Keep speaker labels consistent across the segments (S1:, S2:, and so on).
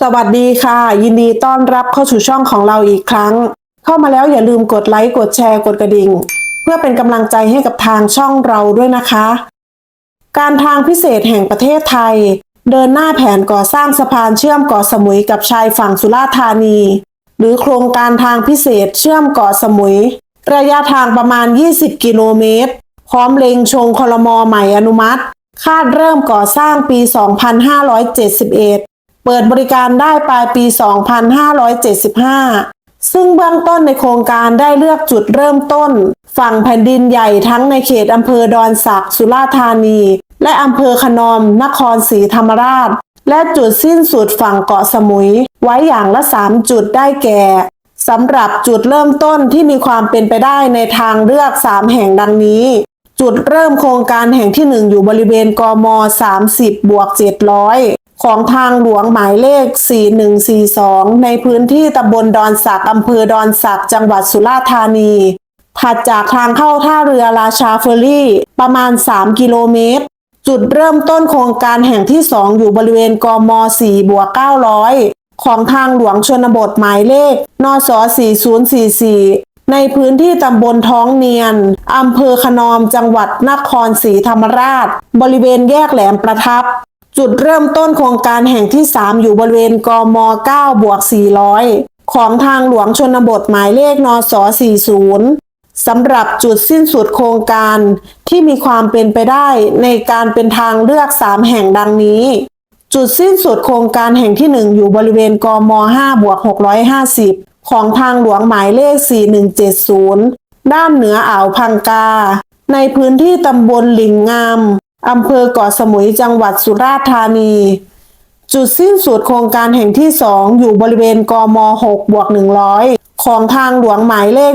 S1: สวัสดีค่ะ ยินดีต้อนรับเข้าสู่ช่องของเราอีกครั้ง เข้ามาแล้วอย่าลืมกดไลค์กดแชร์กดกระดิ่ง เพื่อเป็นกำลังใจให้กับทางช่องเราด้วยนะคะ การทางพิเศษแห่งประเทศไทย เดินหน้าแผนก่อสร้างสะพานเชื่อมเกาะสมุยกับชายฝั่งสุราษฎร์ธานี หรือโครงการทางพิเศษเชื่อมเกาะสมุย ระยะทางประมาณ 20 กิโลเมตร พร้อมเล็งชงคลมใหม่อนุมัติ คาดเริ่มก่อสร้างปี 2571 เปิดบริการได้ปลายปี 2575 ซึ่งเบื้องต้นในโครงการได้เลือกจุดเริ่มต้น ฝั่งแผ่นดินใหญ่ทั้งในเขตอำเภอดอนสักสุราษฎร์ธานี และอำเภอขนอม นครศรีธรรมราช และจุดสิ้นสุดฝั่งเกาะสมุย ไว้อย่างละ 3 จุดได้แก่สำหรับจุดเริ่มต้นที่มีความเป็นไปได้ในทางเลือก 3 แห่งดังนี้ จุดเริ่มโครงการแห่งที่ 1 อยู่บริเวณกม 30บวก700 ของทางหลวงหมายเลข 4142 ในพื้นที่ตำบลดอนสักอำเภอดอนสักจังหวัดสุราษฎร์ธานีถัดจากทางเข้าท่าเรือราชาเฟอร์รี่ ประมาณ 3 กิโลเมตร จุดเริ่มต้นโครงการแห่งที่ 2 อยู่บริเวณกม 4 บวก 900 ของทางหลวงชนบทหมายเลขนส4044 ในพื้นที่ตำบลท้องเนียน อำเภอขนอมจังหวัดนครศรีธรรมราช บริเวณแยกแหลมประทับ จุดเริ่มต้นโครงการแห่งที่ 3 อยู่บริเวณกม 9 บวก 400 ของทางหลวงชนบทหมายเลขนส40 สำหรับจุดสิ้นสุดโครงการที่มีความเป็นไปได้ในการเป็นทางเลือก 3 แห่งดังนี้ จุดสิ้นสุดโครงการแห่งที่ 1 อยู่บริเวณกม 5 บวก 650 ของทางหลวงหมายเลข 4170 ด้านเหนืออ่าวพังกา ในพื้นที่ตำบลหลิงงาม อำเภอเกาะสมุยจังหวัดสุราษฎร์ธานี จุดสิ้นสุดโครงการแห่งที่ 2 อยู่บริเวณกม6บวก100 ของทางหลวงหมายเลข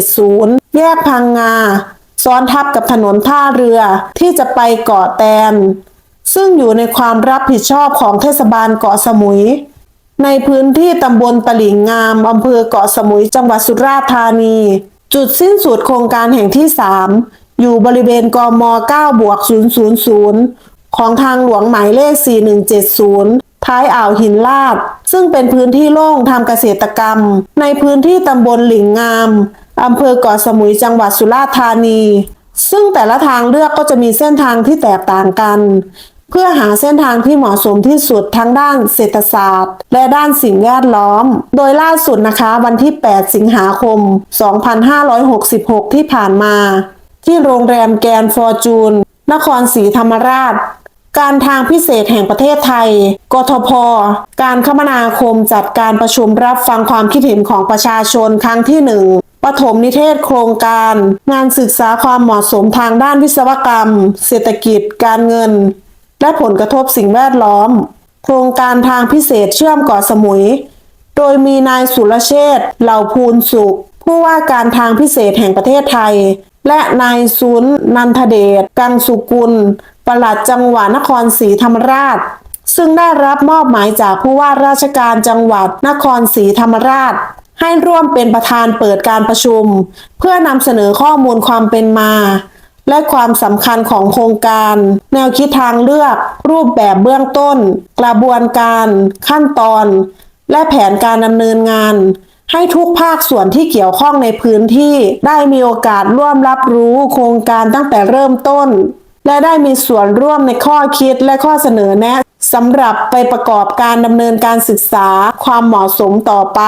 S1: 1470 แยกพังงา ซ้อนทับกับถนนท่าเรือที่จะไปเกาะแตน ซึ่งอยู่ในความรับผิดชอบของเทศบาลเกาะสมุย ในพื้นที่ตำบลตลิ่งงามอำเภอเกาะสมุยจังหวัดสุราษฎร์ธานี จุดสิ้นสุดโครงการแห่งที่ 3 อยู่บริเวณกม9บวก000 ของทางหลวงหมายเลข 4170 ท้ายอ่าวหินลาด ซึ่งเป็นพื้นที่โล่งทำเกษตรกรรม ในพื้นที่ตำบลหลิงงามอำเภอเกาะสมุยจังหวัดสุราษฎร์ธานี ซึ่งแต่ละทางเลือกก็จะมีเส้นทางที่แตกต่างกัน เพื่อหาเส้นทางที่เหมาะสมที่สุดทั้งด้านเศรษฐศาสตร์ และด้านสิ่งแวดล้อม โดยล่าสุดนะคะวันที่ 8 สิงหาคม 2566 ที่ผ่านมา ที่โรงแรมแกนฟอร์จูน นครศรีธรรมราช การทางพิเศษแห่งประเทศไทย กทพ การคมนาคมจัดการประชุมรับฟังความคิดเห็นของประชาชนครั้งที่หนึ่งปฐมนิเทศโครงการ งานศึกษาความเหมาะสมทางด้านวิศวกรรม เศรษฐกิจ การเงิน และผลกระทบสิ่งแวดล้อม โครงการทางพิเศษเชื่อมเกาะสมุย โดยมีนายสุรเชษฐ์เหล่าภูลสุข ผู้ว่าการทางพิเศษแห่งประเทศไทย และนายซุนนันทเดช กังสุกุล ปลัดจังหวัดนครศรีธรรมราช ซึ่งได้รับมอบหมายจากผู้ว่าราชการจังหวัดนครศรีธรรมราช ให้ร่วมเป็นประธานเปิดการประชุม เพื่อนำเสนอข้อมูลความเป็นมา และความสำคัญของโครงการ แนวคิดทางเลือก รูปแบบเบื้องต้น กระบวนการ ขั้นตอน และแผนการดำเนินงาน ให้ทุกภาคส่วนที่เกี่ยวข้องในพื้นที่ได้มีโอกาสร่วมรับรู้โครงการตั้งแต่เริ่มต้น และได้มีส่วนร่วมในข้อคิดและข้อเสนอแนะสำหรับไปประกอบการดำเนินการศึกษาความเหมาะสมต่อไป